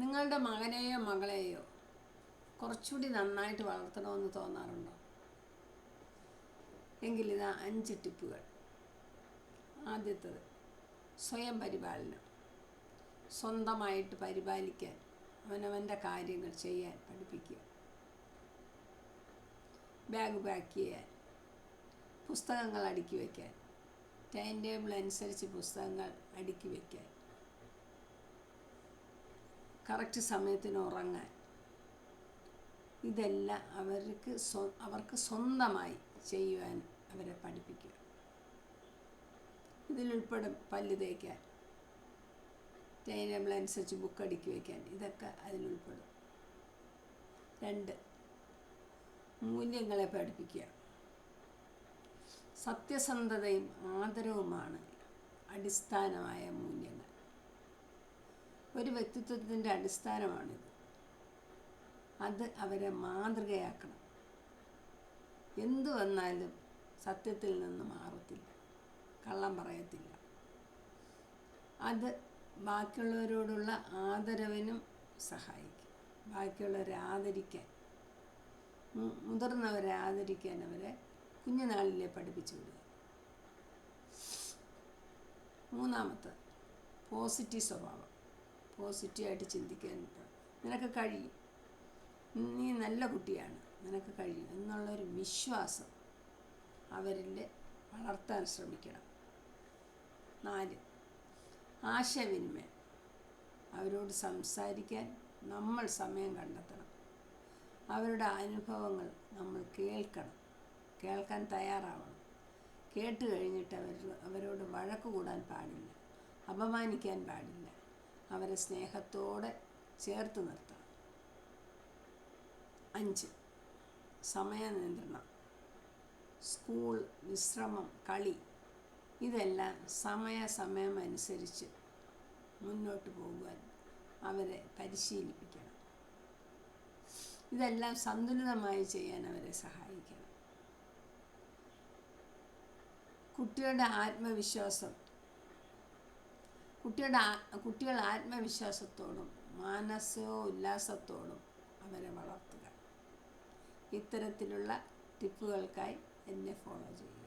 നിങ്ങളുടെ മകനെയോ മകളെയോ കുറച്ചുകൂടി നന്നായിട്ട് വളർത്തണമെന്ന് തോന്നാറുണ്ടോ? എങ്കിലിതാ അഞ്ച് ടിപ്പുകൾ. ആദ്യത്തത് സ്വയം പരിപാലനം. സ്വന്തമായിട്ട് പരിപാലിക്കാൻ അവനവന്റെ കാര്യങ്ങൾ ചെയ്യാൻ പഠിപ്പിക്കുക. ബാഗ് പാക്ക് ചെയ്യാൻ പുസ്തകങ്ങൾ അടുക്കി വയ്ക്കാൻ ടൈം ടേബിൾ അനുസരിച്ച് പുസ്തകങ്ങൾ അടുക്കി വയ്ക്കാൻ. കറക്റ്റ് സമയത്തിന് ഉറങ്ങാൻ. ഇതെല്ലാം അവർക്ക് സ്വ അവർക്ക് സ്വന്തമായി ചെയ്യുവാൻ അവരെ പഠിപ്പിക്കുക ഇതിലുൾപ്പെടും പല്ല് തേക്കാൻ. ടൈം അനുസരിച്ച് ബുക്ക് അടുക്കി വയ്ക്കാൻ ഇതൊക്കെ അതിലുൾപ്പെടും രണ്ട് മൂല്യങ്ങളെ പഠിപ്പിക്കുക. സത്യസന്ധതയും ആദരവുമാണ് അടിസ്ഥാനമായ മൂല്യങ്ങൾ. ഒരു വ്യക്തിത്വത്തിന്റെ അടിസ്ഥാനമാണിത്. അത് അവരെ മാതൃകയാക്കണം. എന്തു വന്നാലും സത്യത്തിൽ നിന്ന് മാറത്തില്ല. കള്ളം പറയത്തില്ല. അത് ബാക്കിയുള്ളവരോടുള്ള ആദരവിനും സഹായിക്കും. ബാക്കിയുള്ളവരെ ആദരിക്കാൻ. മുതിർന്നവരെ ആദരിക്കാൻ അവരെ കുഞ്ഞുനാളിലെ പഠിപ്പിച്ചു വിടുക. മൂന്നാമത്തെ പോസിറ്റീവ് സ്വഭാവം. പോസിറ്റീവായിട്ട് ചിന്തിക്കാൻ പ- നിനക്ക് കഴിയും. നീ നല്ല കുട്ടിയാണ്. നിനക്ക് കഴിയും എന്നുള്ളൊരു വിശ്വാസം അവരിൽ വളർത്താൻ ശ്രമിക്കണം. നാല് ആശയവിനിമയം. അവരോട് സംസാരിക്കാൻ നമ്മൾ സമയം കണ്ടെത്തണം. അവരുടെ അനുഭവങ്ങൾ നമ്മൾ കേൾക്കണം. കേൾക്കാൻ തയ്യാറാവണം. കേട്ട് കഴിഞ്ഞിട്ട് അവർ അവരോട് വഴക്ക് കൂടാൻ പാടില്ല. അപമാനിക്കാൻ പാടില്ല. അവരെ സ്നേഹത്തോടെ ചേർത്ത് നിർത്തണം. അഞ്ച് സമയനിയന്ത്രണം. സ്കൂൾ വിശ്രമം കളി ഇതെല്ലാം സമയസമയം അനുസരിച്ച് മുന്നോട്ട് പോകുവാൻ അവരെ പരിശീലിപ്പിക്കണം. ഇതെല്ലാം സന്തുലിതമായി ചെയ്യാൻ അവരെ സഹായിക്കണം. കുട്ടികളുടെ ആത്മവിശ്വാസം കുട്ടിയുടെ കുട്ടികൾ ആത്മവിശ്വാസത്തോടും മാനസിക ഉല്ലാസത്തോടും അവരെ വളർത്തുക. ഇത്തരത്തിലുള്ള ടിപ്പുകൾക്കായി എന്നെ ഫോളോ ചെയ്യുക.